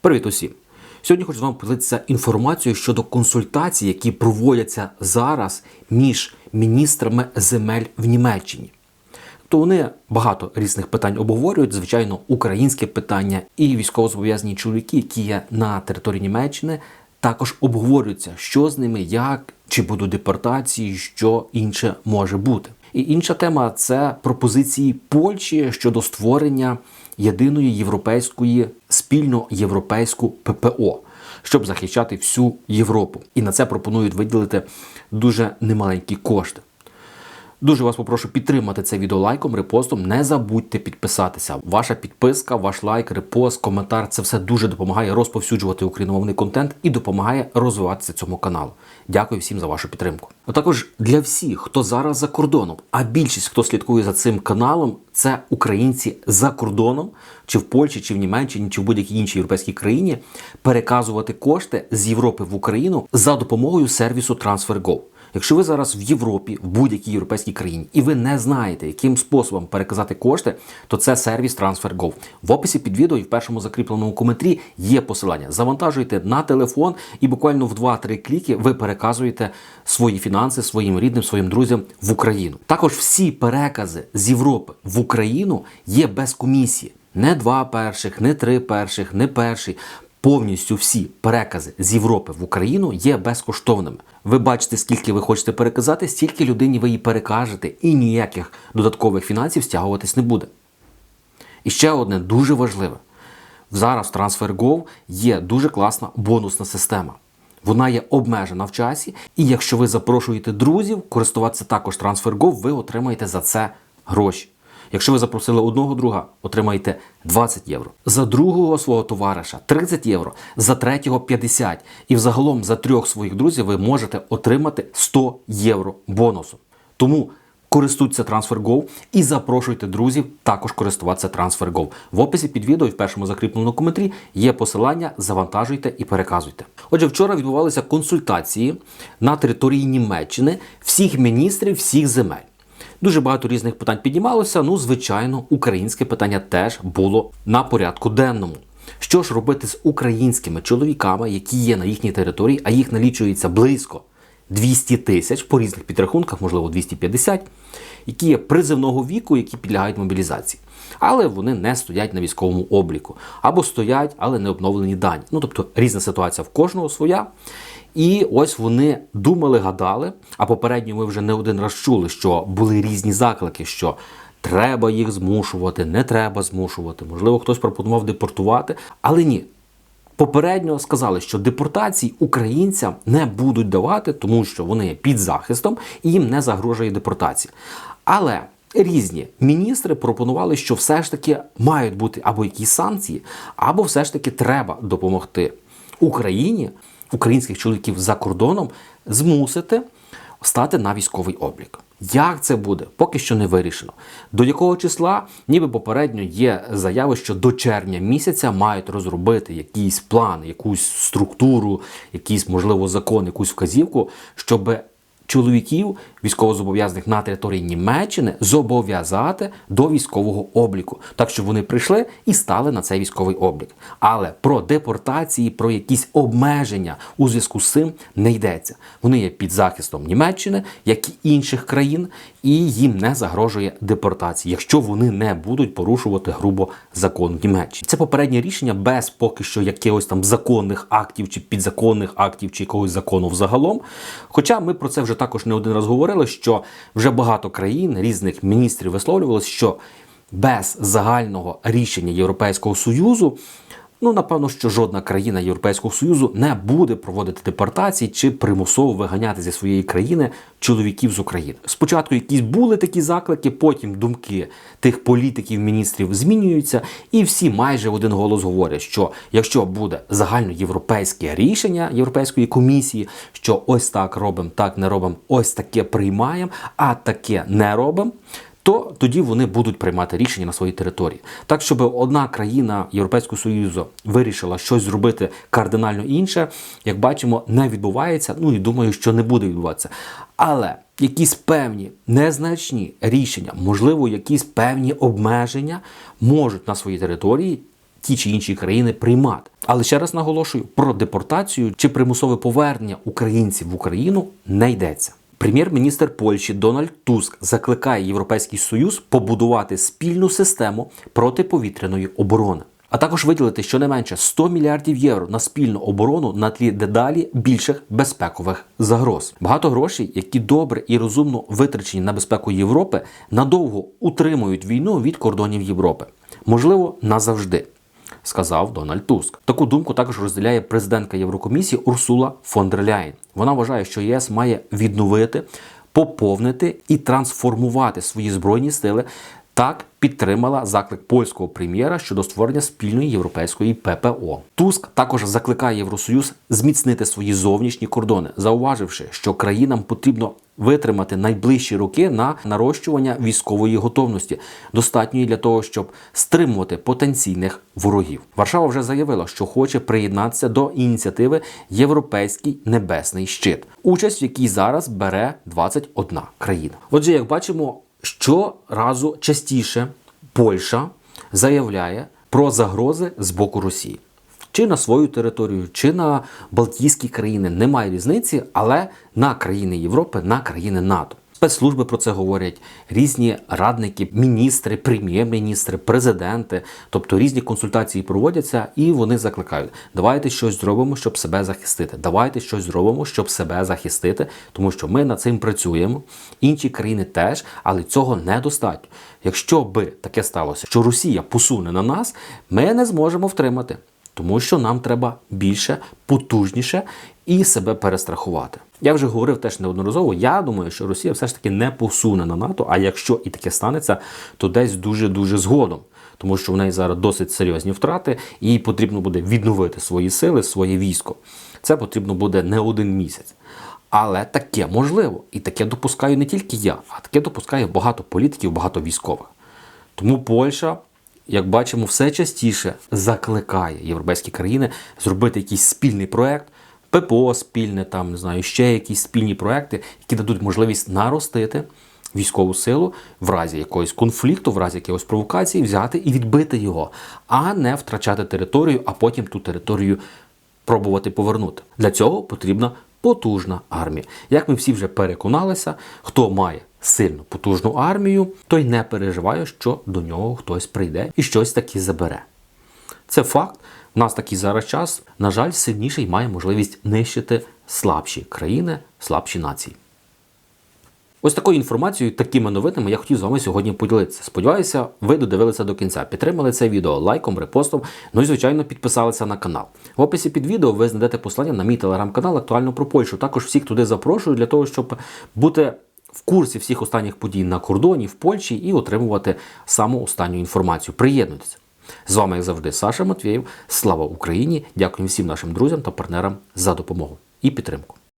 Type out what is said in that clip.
Привіт усім! Сьогодні хочу з вами поділитися інформацією щодо консультацій, які проводяться зараз між міністрами земель в Німеччині. То вони багато різних питань обговорюють, звичайно, українське питання і військовозобов'язані чоловіки, які є на території Німеччини, також обговорюються, що з ними, як, чи будуть депортації, що інше може бути. І інша тема це пропозиції Польщі щодо створення єдиної європейської спільно європейську ППО, щоб захищати всю Європу. І на це пропонують виділити дуже немаленькі кошти. Дуже вас попрошу підтримати це відео лайком, репостом. Не забудьте підписатися. Ваша підписка, ваш лайк, репост, коментар це все дуже допомагає розповсюджувати україномовний контент і допомагає розвиватися цьому каналу. Дякую всім за вашу підтримку. А також для всіх, хто зараз за кордоном, а більшість, хто слідкує за цим каналом, це українці за кордоном, чи в Польщі, чи в Німеччині, чи в будь-якій іншій європейській країні, переказувати кошти з Європи в Україну за допомогою сервісу TransferGo. Якщо ви зараз в Європі, в будь-якій європейській країні, і ви не знаєте, яким способом переказати кошти, то це сервіс TransferGo. В описі під відео і в першому закріпленому коментарі є посилання. Завантажуйте на телефон, і буквально в 2-3 кліки ви переказуєте свої фінанси своїм рідним, своїм друзям в Україну. Також всі перекази з Європи в Україну є без комісії. Не два перших, не три перших, не перший. Повністю всі перекази з Європи в Україну є безкоштовними. Ви бачите, скільки ви хочете переказати, стільки людині ви її перекажете, і ніяких додаткових фінансів стягуватись не буде. І ще одне дуже важливе: зараз в TransferGo є дуже класна бонусна система. Вона є обмежена в часі, і якщо ви запрошуєте друзів користуватися також TransferGo, ви отримаєте за це гроші. Якщо ви запросили одного друга, отримаєте 20 євро. За другого свого товариша 30 євро, за третього 50. І взагалом за трьох своїх друзів ви можете отримати 100 євро бонусу. Тому користуйтеся TransferGo і запрошуйте друзів також користуватися TransferGo. В описі під відео і в першому закріпленому коментарі є посилання, завантажуйте і переказуйте. Отже, вчора відбувалися консультації на території Німеччини всіх міністрів всіх земель. Дуже багато різних питань піднімалося. Ну, звичайно, українське питання теж було на порядку денному. Що ж робити з українськими чоловіками, які є на їхній території, а їх налічується близько 200 тисяч по різних підрахунках, можливо, 250, які є призивного віку, які підлягають мобілізації. Але вони не стоять на військовому обліку. Або стоять, але не обновлені дані. Ну, тобто різна ситуація в кожного своя. І ось вони думали, гадали. А попередньо ми вже не один раз чули, що були різні заклики, що треба їх змушувати, не треба змушувати. Можливо, хтось пропонував депортувати, але ні. Попередньо сказали, що депортації українцям не будуть давати, тому що вони є під захистом і їм не загрожує депортація. Але різні міністри пропонували, що все ж таки мають бути або якісь санкції, або все ж таки треба допомогти Україні українських чоловіків за кордоном змусити стати на військовий облік. Як це буде, поки що не вирішено. До якого числа, ніби попередньо є заяви, що до червня місяця мають розробити якийсь план, якусь структуру, якийсь, можливо, закон, якусь вказівку, щоб чоловіків військовозобов'язаних на території Німеччини зобов'язати до військового обліку, так щоб вони прийшли і стали на цей військовий облік. Але про депортації, про якісь обмеження у зв'язку з цим не йдеться. Вони є під захистом Німеччини, як і інших країн, і їм не загрожує депортація, якщо вони не будуть порушувати грубо закон Німеччини. Це попереднє рішення без поки що якихось там законних актів чи підзаконних актів чи якогось закону взагалом. Хоча ми про це вже також не один раз говорили, що вже багато країн різних міністрів висловлювалися, що без загального рішення Європейського союзу. Ну, напевно, що жодна країна Європейського Союзу не буде проводити депортації чи примусово виганяти зі своєї країни чоловіків з України. Спочатку якісь були такі заклики, потім думки тих політиків, міністрів змінюються, і всі майже в один голос говорять, що якщо буде загальноєвропейське рішення Європейської комісії, що ось так робимо, так не робимо, ось таке приймаємо, а таке не робимо то тоді вони будуть приймати рішення на своїй території. Так, щоб одна країна Європейського Союзу вирішила щось зробити кардинально інше, як бачимо, не відбувається. Ну і думаю, що не буде відбуватися. Але якісь певні незначні рішення, можливо, якісь певні обмеження можуть на своїй території ті чи інші країни приймати. Але ще раз наголошую, про депортацію чи примусове повернення українців в Україну не йдеться. Прем'єр-міністр Польщі Дональд Туск закликає Європейський Союз побудувати спільну систему протиповітряної оборони, а також виділити щонайменше 100 мільярдів євро на спільну оборону на тлі дедалі більших безпекових загроз. Багато грошей, які добре і розумно витрачені на безпеку Європи, надовго утримують війну від кордонів Європи, можливо, назавжди сказав Дональд Туск. Таку думку також розділяє президентка Єврокомісії Урсула фон дер Ляєн. Вона вважає, що ЄС має відновити, поповнити і трансформувати свої збройні сили. Так підтримала заклик польського прем'єра щодо створення спільної європейської ППО. Туск також закликає Євросоюз зміцнити свої зовнішні кордони, зауваживши, що країнам потрібно витримати найближчі роки на нарощування військової готовності, достатньої для того, щоб стримувати потенційних ворогів. Варшава вже заявила, що хоче приєднатися до ініціативи Європейський небесний щит, участь в якій зараз бере 21 країна. Отже, як бачимо, щоразу частіше Польща заявляє про загрози з боку Росії. Чи на свою територію, чи на Балтійські країни немає різниці, але на країни Європи, на країни НАТО. Спецслужби про це говорять різні радники, міністри, прем'єр-міністри, президенти, тобто різні консультації проводяться, і вони закликають: давайте щось зробимо, щоб себе захистити. Давайте щось зробимо, щоб себе захистити, тому що ми над цим працюємо. Інші країни теж, але цього недостатньо. Якщо би таке сталося, що Росія посуне на нас, ми не зможемо втримати. Тому що нам треба більше, потужніше і себе перестрахувати. Я вже говорив теж неодноразово. Я думаю, що Росія все ж таки не посуне на НАТО. А якщо і таке станеться, то десь дуже дуже згодом, тому що в неї зараз досить серйозні втрати, і їй потрібно буде відновити свої сили, своє військо. Це потрібно буде не один місяць. Але таке можливо, і таке допускаю не тільки я, а таке допускає багато політиків, багато військових. Тому Польща як бачимо, все частіше закликає європейські країни зробити якийсь спільний проект, ППО спільне, там не знаю, ще якісь спільні проекти, які дадуть можливість наростити військову силу в разі якогось конфлікту, в разі якоїсь провокації, взяти і відбити його, а не втрачати територію, а потім ту територію пробувати повернути. Для цього потрібна потужна армія. Як ми всі вже переконалися, хто має сильну потужну армію, той не переживає, що до нього хтось прийде і щось таки забере. Це факт. У нас такий зараз час, на жаль, сильніший має можливість нищити слабші країни, слабші нації. Ось такою інформацією, такими новинами я хотів з вами сьогодні поділитися. Сподіваюся, ви додивилися до кінця, підтримали це відео лайком, репостом, ну і, звичайно, підписалися на канал. В описі під відео ви знайдете послання на мій телеграм-канал Актуально про Польщу. Також всіх туди запрошую для того, щоб бути в курсі всіх останніх подій на кордоні в Польщі і отримувати саму останню інформацію. Приєднуйтеся. З вами, як завжди, Саша Матвєєв. Слава Україні! Дякую всім нашим друзям та партнерам за допомогу і підтримку.